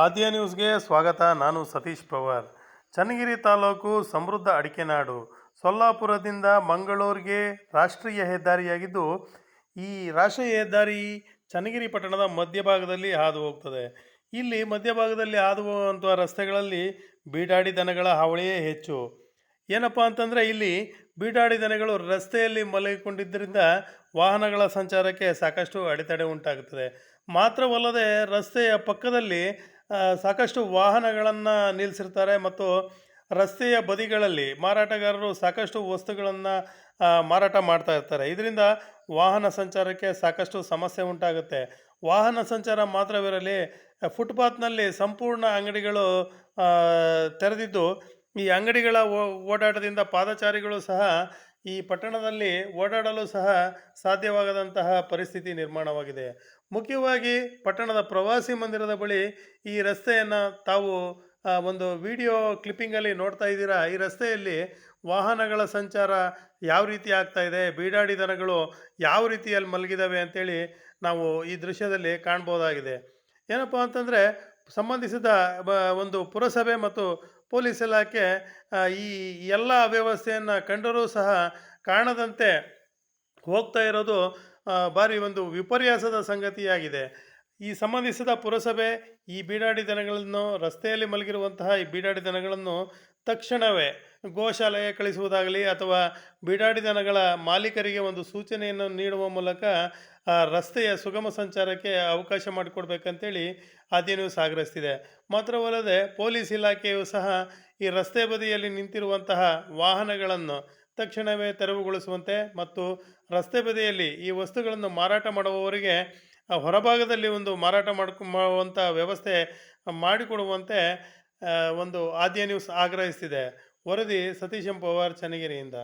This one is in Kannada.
ಆದ್ಯ ನ್ಯೂಸ್ಗೆ ಸ್ವಾಗತ. ನಾನು ಸತೀಶ್ ಪವಾರ್. ಚನ್ನಗಿರಿ ತಾಲೂಕು ಸಮೃದ್ಧ ಅಡಿಕೆ ನಾಡು ಸೊಲ್ಲಾಪುರದಿಂದ ಮಂಗಳೂರಿಗೆ ರಾಷ್ಟ್ರೀಯ ಹೆದ್ದಾರಿಯಾಗಿದ್ದು, ಈ ರಾಷ್ಟ್ರೀಯ ಹೆದ್ದಾರಿ ಚನ್ನಗಿರಿ ಪಟ್ಟಣದ ಮಧ್ಯಭಾಗದಲ್ಲಿ ಹಾದು ಹೋಗ್ತದೆ. ಇಲ್ಲಿ ಮಧ್ಯಭಾಗದಲ್ಲಿ ಹಾದು ಹೋಗುವಂಥ ರಸ್ತೆಗಳಲ್ಲಿ ಬೀಡಾಡಿ ದನಗಳ ಹಾವಳಿಯೇ ಹೆಚ್ಚು. ಏನಪ್ಪ ಅಂತಂದರೆ, ಇಲ್ಲಿ ಬೀಡಾಡಿ ದನಗಳು ರಸ್ತೆಯಲ್ಲಿ ಮಲಗಿಕೊಂಡಿದ್ದರಿಂದ ವಾಹನಗಳ ಸಂಚಾರಕ್ಕೆ ಸಾಕಷ್ಟು ಅಡೆತಡೆ ಉಂಟಾಗುತ್ತದೆ ಮಾತ್ರವಲ್ಲದೆ ರಸ್ತೆಯ ಪಕ್ಕದಲ್ಲಿ ಸಾಕಷ್ಟು ವಾಹನಗಳನ್ನು ನಿಲ್ಲಿಸಿರ್ತಾರೆ ಮತ್ತು ರಸ್ತೆಯ ಬದಿಗಳಲ್ಲಿ ಮಾರಾಟಗಾರರು ಸಾಕಷ್ಟು ವಸ್ತುಗಳನ್ನು ಮಾರಾಟ ಮಾಡ್ತಾ ಇರ್ತಾರೆ. ಇದರಿಂದ ವಾಹನ ಸಂಚಾರಕ್ಕೆ ಸಾಕಷ್ಟು ಸಮಸ್ಯೆ ಉಂಟಾಗುತ್ತೆ. ವಾಹನ ಸಂಚಾರ ಮಾತ್ರವಿರಲಿ, ಫುಟ್ಪಾತ್ನಲ್ಲಿ ಸಂಪೂರ್ಣ ಅಂಗಡಿಗಳು ತೆರೆದಿದ್ದು, ಈ ಅಂಗಡಿಗಳ ಓಡಾಟದಿಂದ ಪಾದಚಾರಿಗಳು ಸಹ ಈ ಪಟ್ಟಣದಲ್ಲಿ ಓಡಾಡಲು ಸಹ ಸಾಧ್ಯವಾಗದಂತಹ ಪರಿಸ್ಥಿತಿ ನಿರ್ಮಾಣವಾಗಿದೆ. ಮುಖ್ಯವಾಗಿ ಪಟ್ಟಣದ ಪ್ರವಾಸಿ ಮಂದಿರದ ಬಳಿ ಈ ರಸ್ತೆಯನ್ನು ತಾವು ಒಂದು ವಿಡಿಯೋ ಕ್ಲಿಪ್ಪಿಂಗಲ್ಲಿ ನೋಡ್ತಾ ಇದ್ದೀರಾ? ಈ ರಸ್ತೆಯಲ್ಲಿ ವಾಹನಗಳ ಸಂಚಾರ ಯಾವ ರೀತಿ ಆಗ್ತಾ ಇದೆ? ಬೀಡಾಡಿ ದನಗಳು ಯಾವ ರೀತಿಯಲ್ಲಿ ಮಲಗಿದಾವೆ ಅಂತೇಳಿ ನಾವು ಈ ದೃಶ್ಯದಲ್ಲಿ ಕಾಣ್ಬೋದಾಗಿದೆ. ಏನಪ್ಪ ಅಂತಂದರೆ, ಸಂಬಂಧಿಸಿದ ಒಂದು ಪುರಸಭೆ ಮತ್ತು ಪೊಲೀಸ್ ಇಲಾಖೆ ಈ ಎಲ್ಲ ಅವ್ಯವಸ್ಥೆಯನ್ನು ಕಂಡರೂ ಸಹ ಕಾಣದಂತೆ ಹೋಗ್ತಾ ಇರೋದು ಭಾರಿ ಒಂದು ವಿಪರ್ಯಾಸದ ಸಂಗತಿಯಾಗಿದೆ. ಈ ಸಂಬಂಧಿಸಿದ ಪುರಸಭೆ ಈ ಬೀಡಾಡಿ ದನಗಳನ್ನು ರಸ್ತೆಯಲ್ಲಿ ಮಲಗಿರುವಂತಹ ಈ ಬೀಡಾಡಿ ದನಗಳನ್ನು ತಕ್ಷಣವೇ ಗೋಶಾಲೆಗೆ ಕಳಿಸುವುದಾಗಲಿ ಅಥವಾ ಬೀಡಾಡಿ ದನಗಳ ಮಾಲೀಕರಿಗೆ ಒಂದು ಸೂಚನೆಯನ್ನು ನೀಡುವ ಮೂಲಕ ರಸ್ತೆಯ ಸುಗಮ ಸಂಚಾರಕ್ಕೆ ಅವಕಾಶ ಮಾಡಿಕೊಡ್ಬೇಕಂತೇಳಿ ನ್ಯೂಸ್ ಆಗ್ರಹಿಸ್ತಿದೆ ಮಾತ್ರವಲ್ಲದೆ ಪೊಲೀಸ್ ಇಲಾಖೆಯು ಸಹ ಈ ರಸ್ತೆ ಬದಿಯಲ್ಲಿ ನಿಂತಿರುವಂತಹ ವಾಹನಗಳನ್ನು ತಕ್ಷಣವೇ ತೆರವುಗೊಳಿಸುವಂತೆ ಮತ್ತು ರಸ್ತೆ ಬದಿಯಲ್ಲಿ ಈ ವಸ್ತುಗಳನ್ನು ಮಾರಾಟ ಮಾಡುವವರಿಗೆ ಆ ಹೊರಭಾಗದಲ್ಲಿ ಒಂದು ಮಾರಾಟ ಮಾಡ್ಕೊ ಮಾಡುವಂಥ ವ್ಯವಸ್ಥೆ ಮಾಡಿಕೊಡುವಂತೆ ಒಂದು ಆದ್ಯ ನ್ಯೂಸ್ ಆಗ್ರಹಿಸ್ತಿದೆ. ವರದಿ ಸತೀಶಂ ಪವಾರ್ ಚನ್ನಗಿರಿಯಿಂದ.